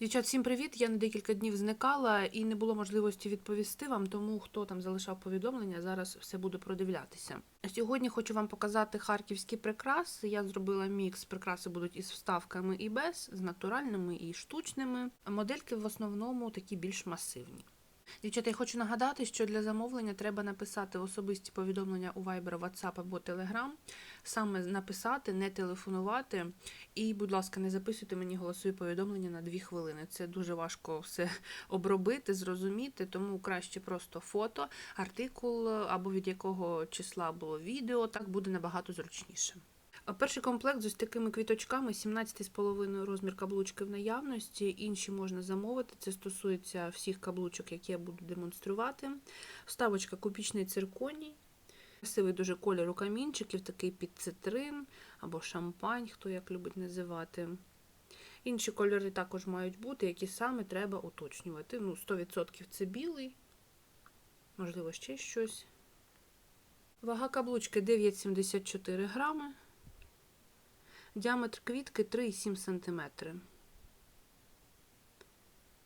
Дівчат, всім привіт! Я на декілька днів зникала і не було можливості відповісти вам, тому хто там залишав повідомлення, зараз все буду продивлятися. Сьогодні хочу вам показати харківські прикраси. Я зробила мікс. Прикраси будуть із вставками і без, з натуральними і штучними. Модельки в основному такі більш масивні. Дівчата, я хочу нагадати, що для замовлення треба написати особисті повідомлення у Viber, WhatsApp або Telegram. Саме написати, не телефонувати. І, будь ласка, не записуйте мені голосові повідомлення на 2 хвилини. Це дуже важко все обробити, зрозуміти, тому краще просто фото, артикул або від якого числа було відео, так буде набагато зручніше. Перший комплект з ось такими квіточками, 17,5 розмір каблучки в наявності. Інші можна замовити. Це стосується всіх каблучок, які я буду демонструвати. Вставочка купічний цирконій. Красивий дуже кольор у камінчиків, такий під цитрин або шампань, хто як любить називати. Інші кольори також мають бути, які саме треба уточнювати. Ну, 100% це білий, можливо, ще щось. Вага каблучки 9,74 грами. Діаметр квітки 3,7 см.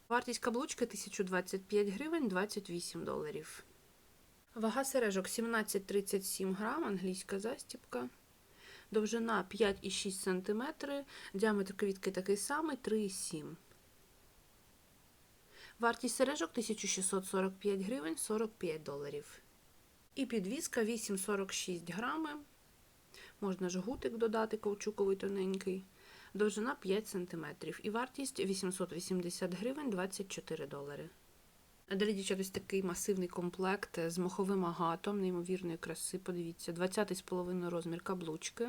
Вартість каблучки 1025 гривень 28 доларів. Вага сережок 17,37 грам, англійська застіпка. Довжина 5,6 см. Діаметр квітки такий самий 3,7 Вартість сережок 1645 гривень 45 доларів. І підвіска 8,46 грами. Можна жгутик додати, каучуковий тоненький. Довжина 5 см. І вартість 880 гривень 24 долари. Далі, дівчат, ось такий масивний комплект з моховим агатом, неймовірної краси. Подивіться, 20,5 розмір каблучки.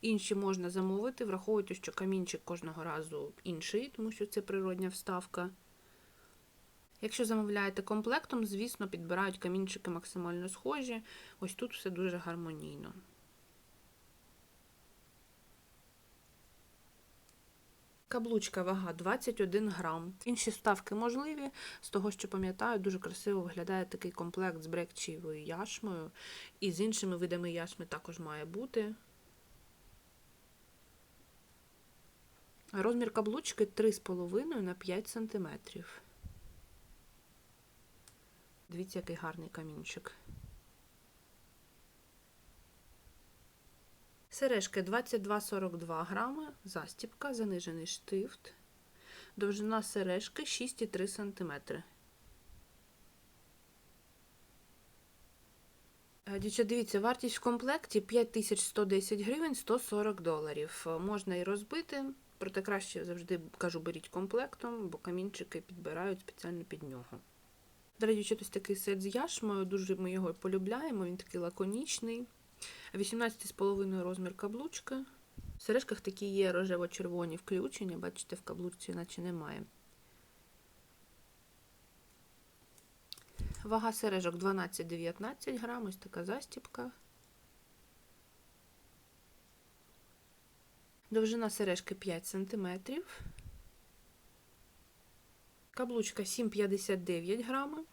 Інші можна замовити, враховуйте, що камінчик кожного разу інший, тому що це природня вставка. Якщо замовляєте комплектом, звісно, підбирають камінчики максимально схожі. Ось тут все дуже гармонійно. Каблучка вага 21 грам. Інші ставки можливі. З того, що пам'ятаю, дуже красиво виглядає такий комплект з брекчевою яшмою. І з іншими видами яшми також має бути. Розмір каблучки 3,5 на 5 см. Дивіться, який гарний камінчик. Сережки 22,42 грами, застіпка, занижений штифт. Довжина сережки 6,3 см. Дівчат, дивіться, вартість в комплекті 5110 гривень 140 доларів. Можна і розбити, проте краще завжди кажу, беріть комплектом, бо камінчики підбирають спеціально під нього. Далі, ось такий сет з яшмою, дуже ми його полюбляємо, він такий лаконічний. 18,5 розмір каблучки. В сережках такі є рожево-червоні включення, бачите, в каблучці наче немає. Вага сережок 12-19 грам, ось така застіпка. Довжина сережки 5 см. Каблучка 7,59 грами.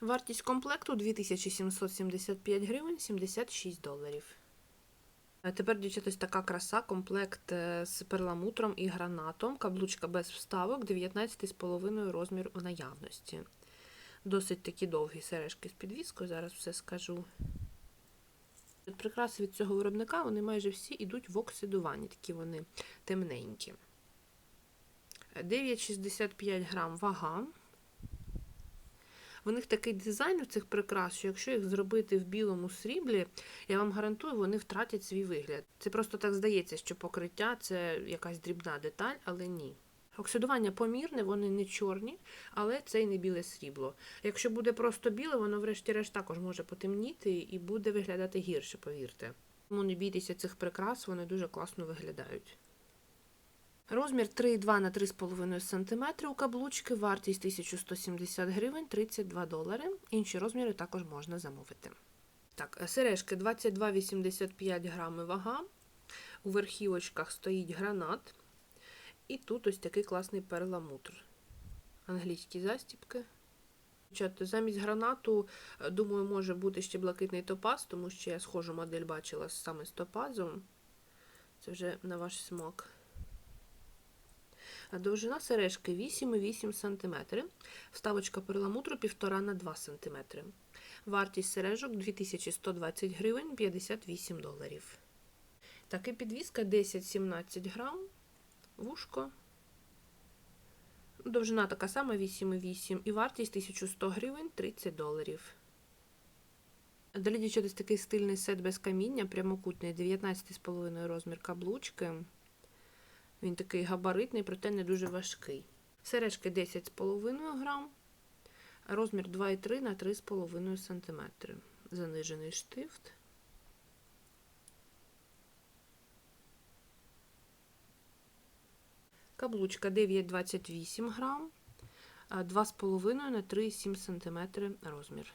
Вартість комплекту 2775 гривень 76 доларів. Тепер, дівчата, ось така краса, комплект е, з перламутром і гранатом. Каблучка без вставок, 19,5 розмір в наявності. Досить такі довгі сережки з підвіскою, зараз все скажу. Прикраси від цього виробника, вони майже всі йдуть в оксидуванні, такі вони темненькі. 9,65 грам вага. В них такий дизайн у цих прикрас, що якщо їх зробити в білому сріблі, я вам гарантую, вони втратять свій вигляд. Це просто так здається, що покриття це якась дрібна деталь, але ні. Оксидування помірне, вони не чорні, але це й не біле срібло. Якщо буде просто біле, воно врешті-решт також може потемніти і буде виглядати гірше, повірте. Тому не бійтеся цих прикрас, вони дуже класно виглядають. Розмір 3,2 на 3,5 см у каблучки, вартість 1170 гривень 32 долари. Інші розміри також можна замовити. Так, сережки 22,85 грами вага. У верхівочках стоїть гранат. І тут ось такий класний перламутр. Англійські застіпки. Замість гранату, думаю, може бути ще блакитний топаз, тому що я схожу модель бачила саме з топазом. Це вже на ваш смак. Довжина сережки 8,8 см. Вставочка перламутру 1,5 на 2 см. Вартість сережок 2120 гривень 58 доларів. Так, і підвіска 10-17 грам. Вушко. Довжина така сама 8,8 і вартість 1100 гривень 30 доларів. Далі дівчата, такий стильний сет без каміння, прямокутний, 19,5 розмір каблучки. Він такий габаритний, проте не дуже важкий. Сережки 10,5 грам, розмір 2,3 на 3,5 см. Занижений штифт. Каблучка 9,28 грам, 2,5 на 3,7 см розмір.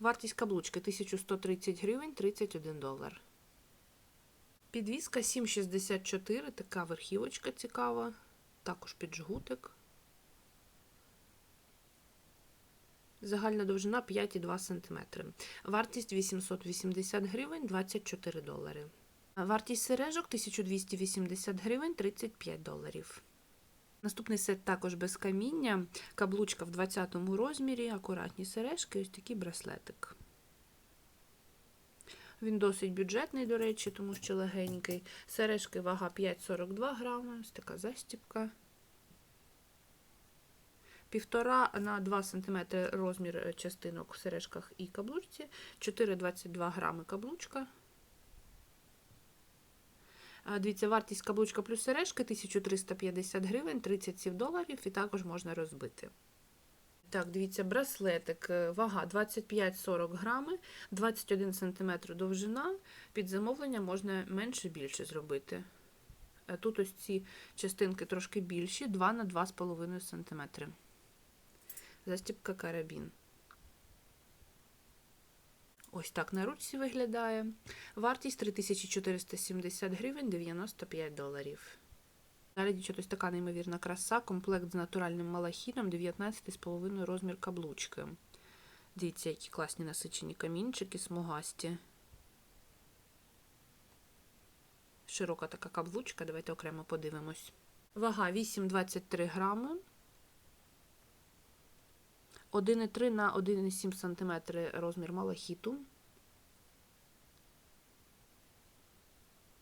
Вартість каблучки 1130 гривень 31 долар. Підвіска 7,64, така верхівочка цікава, також під жгутик. Загальна довжина 5,2 см. Вартість 880 гривень 24 долари. Вартість сережок 1280 гривень 35 доларів. Наступний сет також без каміння, каблучка в 20 розмірі, акуратні сережки, ось такий браслетик. Він досить бюджетний, до речі, тому що легенький. Сережки вага 5,42 грами, ось така застіпка. Півтора на 2 см розмір частинок в сережках і каблучці, 4,22 грами каблучка. Дивіться, вартість каблучка плюс сережки 1350 гривень, 37 доларів, і також можна розбити. Так, дивіться, браслетик, вага 25-40 грами, 21 см довжина. Під замовлення можна менше більше зробити. Тут ось ці частинки трошки більші, 2 на 2,5 см. Застіпка карабін. Ось так на ручці виглядає. Вартість 3470 гривень 95 доларів. Далі ось така неймовірна краса, комплект з натуральним малахітом, 19,5 розмір каблучки. Дивіться, які класні насичені камінчики, смугасті. Широка така каблучка, давайте окремо подивимось. Вага 8,23 грами. 1,3 на 1,7 см розмір малахіту.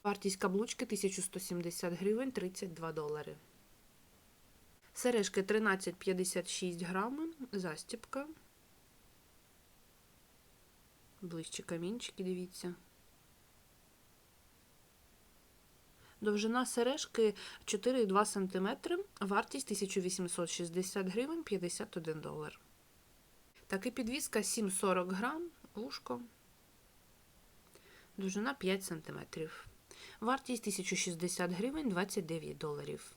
Вартість каблучки 1170 гривень 32 долари. Сережки 13,56 грами, застіпка. Ближче камінчики, дивіться. Довжина сережки 4,2 см, вартість 1860 гривень 51 долар. Так і підвіска 7,40 грам, вушко, довжина 5 см. Вартість 1060 гривень 29 доларів.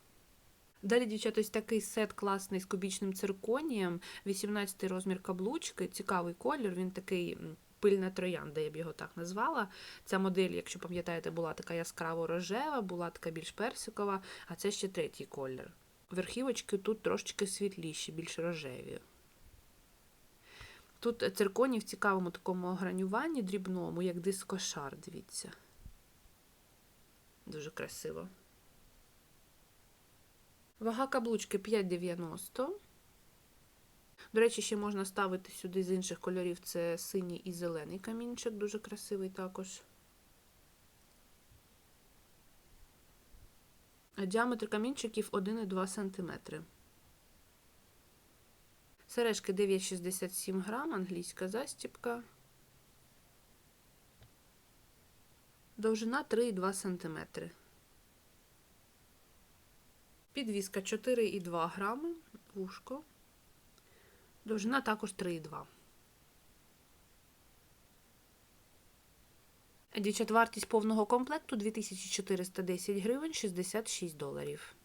Далі, дівчата, ось такий сет класний з кубічним цирконієм, 18 розмір каблучки, цікавий колір, він такий пильна троянда, я б його так назвала. Ця модель, якщо пам'ятаєте, була така яскраво рожева, була така більш персикова, а це ще третій колір. Верхівочки тут трошечки світліші, більш рожеві. Тут цирконій в цікавому такому огранюванні дрібному, як дискошар, дивіться. Дуже красиво. Вага каблучки 5,90. До речі, ще можна ставити сюди з інших кольорів це синій і зелений камінчик, дуже красивий також. Діаметр камінчиків 1,2 см. Сережки 9,67 грам, англійська застіпка. Довжина 3,2 см. Підвіска 4,2 грами, вушко. Довжина також 3,2. Дівчат, вартість повного комплекту 2410 гривень 66 доларів.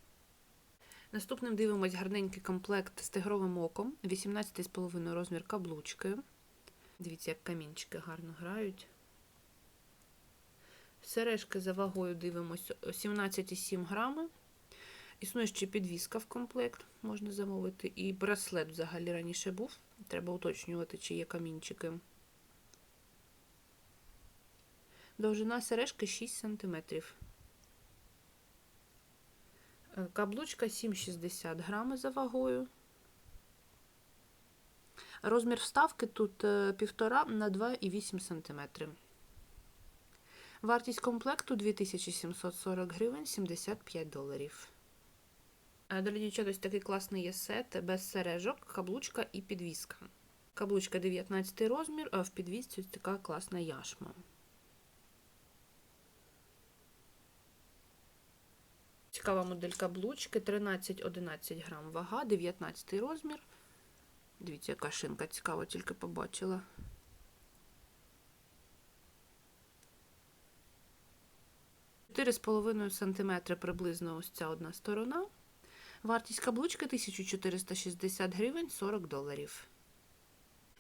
Наступним дивимось гарненький комплект з тигровим оком, 18,5 розмір каблучки. Дивіться, як камінчики гарно грають. Сережки за вагою дивимося 17,7 грами. Існує ще підвіска в комплект, можна замовити. І браслет взагалі раніше був. Треба уточнювати, чи є камінчики. Довжина сережки 6 см. Е, Каблучка 7,60 грами за вагою. Розмір вставки тут 1,5 на 2,8 см. Вартість комплекту 2740 гривень 75 доларів. Дорогі дівчата, ось такий класний є сет без сережок, каблучка і підвіска. Каблучка 19 розмір, а в підвісці ось така класна яшма. Цікава модель каблучки, 13-11 грам вага, 19 розмір. Дивіться, яка шинка цікава, тільки побачила. Чотири з половиною сантиметри приблизно ось ця одна сторона. Вартість каблучки 1460 гривень 40 доларів.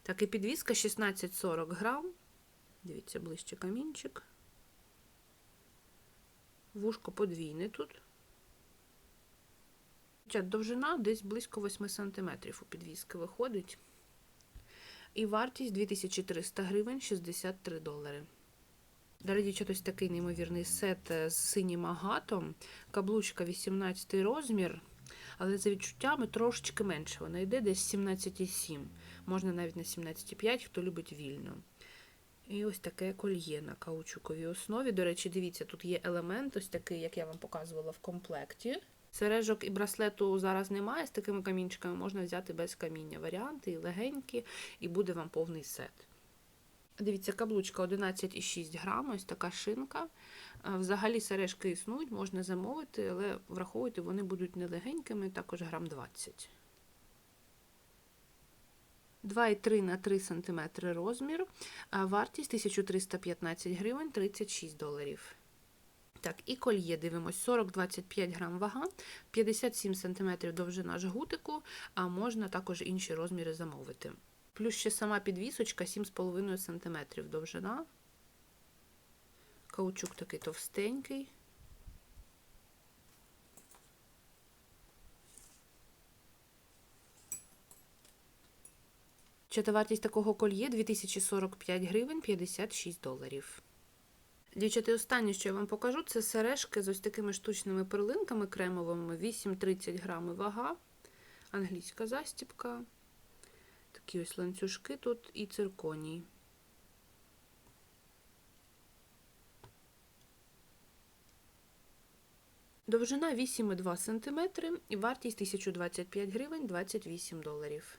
Так, і підвіска 16-40 грам. Дивіться, ближче камінчик. Вушко подвійне тут. Довжина десь близько 8 см у підвіски виходить. І вартість 2300 гривень 63 долари. Дорогі дівчата, ось такий неймовірний сет з синім агатом. Каблучка 18 розмір, але за відчуттями трошечки менше. Вона йде десь 17,7. Можна навіть на 17,5, хто любить вільно. І ось таке кольє на каучуковій основі. До речі, дивіться, тут є елемент, ось такий, як я вам показувала в комплекті. Сережок і браслету зараз немає, з такими камінчиками можна взяти без каміння. Варіанти і легенькі, і буде вам повний сет. Дивіться, каблучка 11,6 грам, ось така шинка. Взагалі сережки існують, можна замовити, але враховуйте, вони будуть нелегенькими, також грам 20. 2,3 на 3 см розмір. Вартість 1315 гривень 36 доларів. Так, і кольє дивимось 40-25 грам вага, 57 см довжина жгутику, а можна також інші розміри замовити. Плюс ще сама підвісочка 7,5 см довжина. Каучук такий товстенький. Чата вартість такого кольє 2045 гривень 56 доларів. Дівчата, останнє, що я вам покажу, це сережки з ось такими штучними перлинками кремовими, 8-30 грами вага, англійська застіпка, такі ось ланцюжки тут і цирконій. Довжина 8,2 см і вартість 1025 гривень 28 доларів.